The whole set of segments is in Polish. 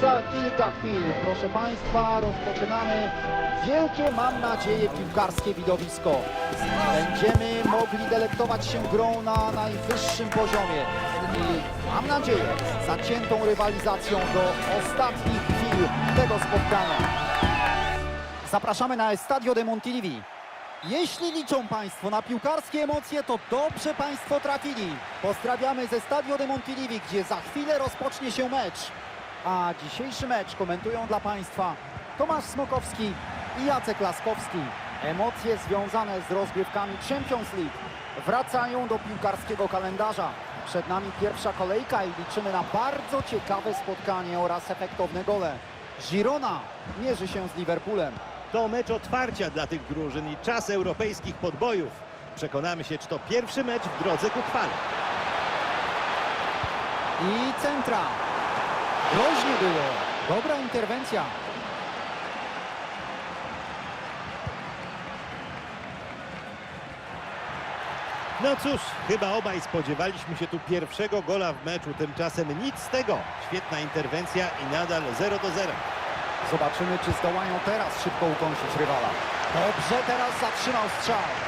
za kilka chwil, proszę Państwa, rozpoczynamy wielkie, mam nadzieję, piłkarskie widowisko. Będziemy mogli delektować się grą na najwyższym poziomie i mam nadzieję, zaciętą rywalizacją do ostatnich chwil tego spotkania. Zapraszamy na Estadio de Montilivi. Jeśli liczą Państwo na piłkarskie emocje, to dobrze Państwo trafili. Pozdrawiamy ze Stadio de Montilivi, gdzie za chwilę rozpocznie się mecz. A dzisiejszy mecz komentują dla Państwa Tomasz Smokowski i Jacek Laskowski. Emocje związane z rozgrywkami Champions League wracają do piłkarskiego kalendarza. Przed nami pierwsza kolejka i liczymy na bardzo ciekawe spotkanie oraz efektowne gole. Girona mierzy się z Liverpoolem. To mecz otwarcia dla tych drużyn i czas europejskich podbojów. Przekonamy się, czy to pierwszy mecz w drodze ku chwale. I centra. Groźnie było. Dobra interwencja. No cóż, chyba obaj spodziewaliśmy się tu pierwszego gola w meczu, tymczasem nic z tego. Świetna interwencja i nadal 0 do 0. Zobaczymy, czy zdołają teraz szybko ukąsić rywala. Dobrze teraz zatrzymał strzał.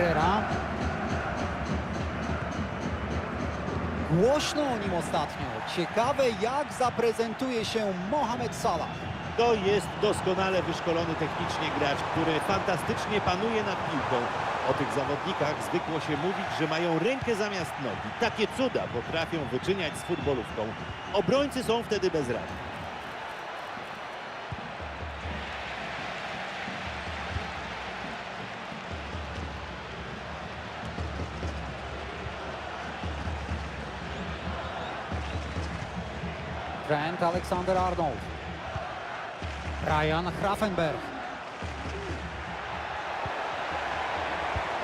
Herrera. Głośno o nim ostatnio. Ciekawe, jak zaprezentuje się Mohamed Salah. To jest doskonale wyszkolony technicznie gracz, który fantastycznie panuje nad piłką. O tych zawodnikach zwykło się mówić, że mają rękę zamiast nogi. Takie cuda potrafią wyczyniać z futbolówką. Obrońcy są wtedy bezradni. Trent Alexander-Arnold. Ryan Grafenberg.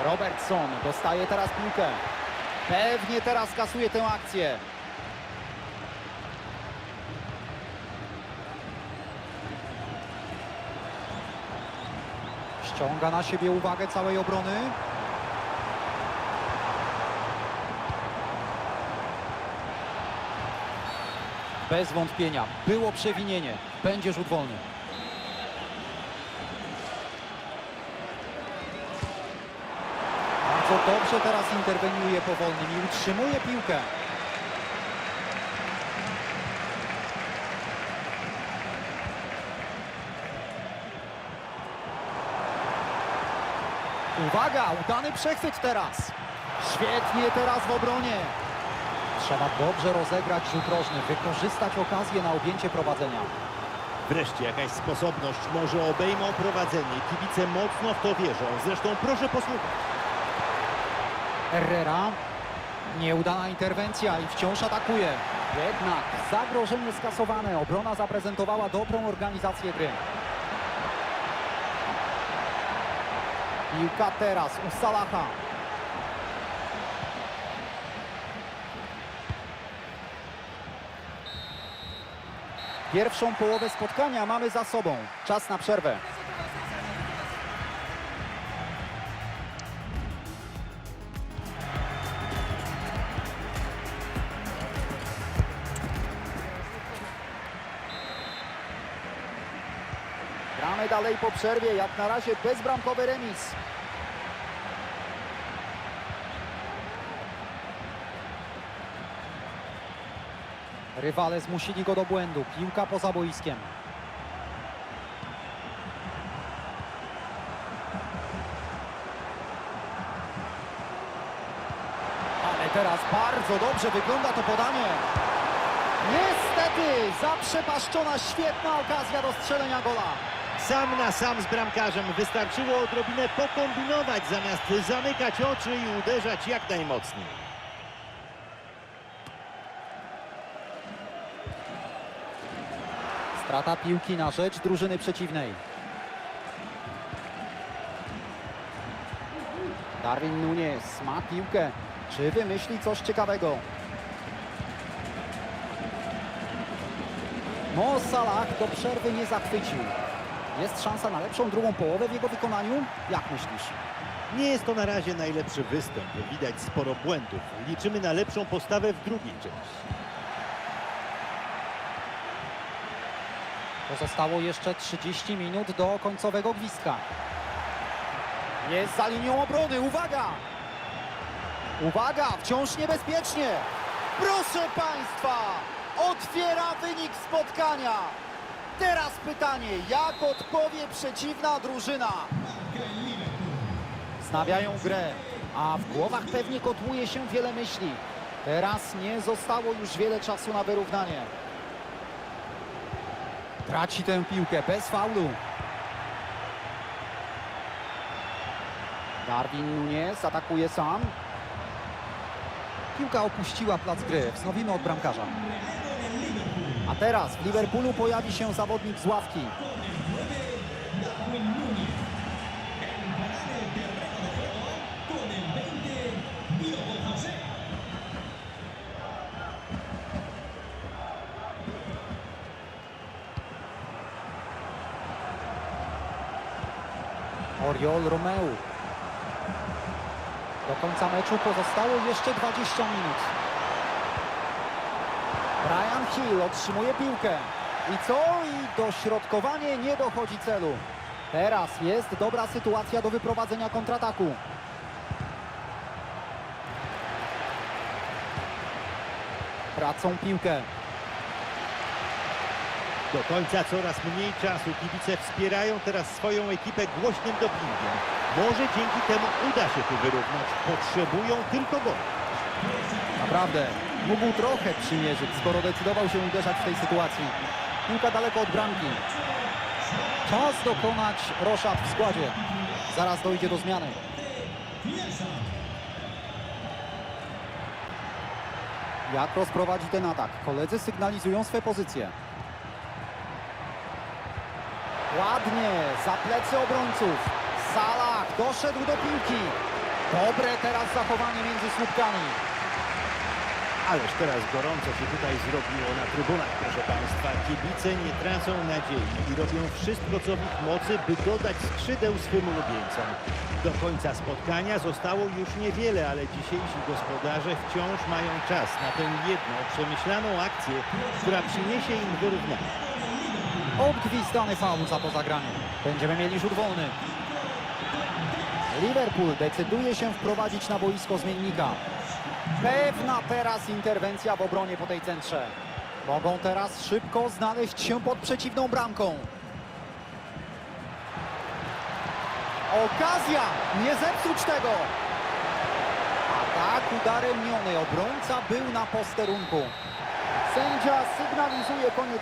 Robertson dostaje teraz piłkę. Pewnie teraz kasuje tę akcję. Ściąga na siebie uwagę całej obrony. Bez wątpienia. Było przewinienie. Będzie rzut wolny. Bardzo dobrze teraz interweniuje powolnym i utrzymuje piłkę. Uwaga, udany przechwyt teraz. Świetnie teraz w obronie. Trzeba dobrze rozegrać rzut rożny, wykorzystać okazję na objęcie prowadzenia. Wreszcie jakaś sposobność, może obejmą prowadzenie. Kibice mocno w to wierzą. Zresztą proszę posłuchać. Herrera. Nieudana interwencja i wciąż atakuje. Jednak zagrożenie skasowane. Obrona zaprezentowała dobrą organizację gry. Piłka teraz u Salaha. Pierwszą połowę spotkania mamy za sobą. Czas na przerwę. Gramy dalej po przerwie, jak na razie bezbramkowy remis. Rywale zmusili go do błędu. Piłka poza boiskiem. Ale teraz bardzo dobrze wygląda to podanie. Niestety zaprzepaszczona świetna okazja do strzelenia gola. Sam na sam z bramkarzem wystarczyło odrobinę pokombinować, zamiast zamykać oczy i uderzać jak najmocniej. Strata piłki na rzecz drużyny przeciwnej. Darwin Nunes ma piłkę. Czy wymyśli coś ciekawego? Mo Salah do przerwy nie zachwycił. Jest szansa na lepszą drugą połowę w jego wykonaniu? Jak myślisz? Nie jest to na razie najlepszy występ. Widać sporo błędów. Liczymy na lepszą postawę w drugiej części. Pozostało jeszcze 30 minut do końcowego gwizdka. Jest za linią obrony, uwaga! Uwaga, wciąż niebezpiecznie! Proszę Państwa, otwiera wynik spotkania. Teraz pytanie, jak odpowie przeciwna drużyna? Znawiają grę, a w głowach pewnie kotłuje się wiele myśli. Teraz nie zostało już wiele czasu na wyrównanie. Traci tę piłkę bez faulu. Darwin Nunes atakuje sam. Piłka opuściła plac gry. Wznowimy od bramkarza. A teraz w Liverpoolu pojawi się zawodnik z ławki. Oriol Romeu. Do końca meczu pozostało jeszcze 20 minut. Brian Hill otrzymuje piłkę. I co? I dośrodkowanie nie dochodzi celu. Teraz jest dobra sytuacja do wyprowadzenia kontrataku. Tracą piłkę. Do końca coraz mniej czasu. Kibice wspierają teraz swoją ekipę głośnym dopingiem. Może dzięki temu uda się tu wyrównać. Potrzebują tylko gol. Naprawdę, mógł trochę przymierzyć, skoro decydował się uderzać w tej sytuacji. Piłka daleko od bramki. Czas dokonać roszad w składzie. Zaraz dojdzie do zmiany. Jak rozprowadzi ten atak? Koledzy sygnalizują swe pozycje. Ładnie, za plecy obrońców. Salah doszedł do piłki. Dobre teraz zachowanie między słupkami. Ależ teraz gorąco się tutaj zrobiło na trybunach, proszę Państwa. Kibice nie tracą nadziei i robią wszystko, co w ich mocy, by dodać skrzydeł swym ulubieńcom. Do końca spotkania zostało już niewiele, ale dzisiejsi gospodarze wciąż mają czas na tę jedną, przemyślaną akcję, która przyniesie im wyrównanie. Odgwizdany faul za to zagranie. Będziemy mieli rzut wolny. Liverpool decyduje się wprowadzić na boisko zmiennika. Pewna teraz interwencja w obronie po tej centrze. Mogą teraz szybko znaleźć się pod przeciwną bramką. Okazja! Nie zepsuć tego! Atak udaremniony. Obrońca był na posterunku. Sędzia sygnalizuje koniec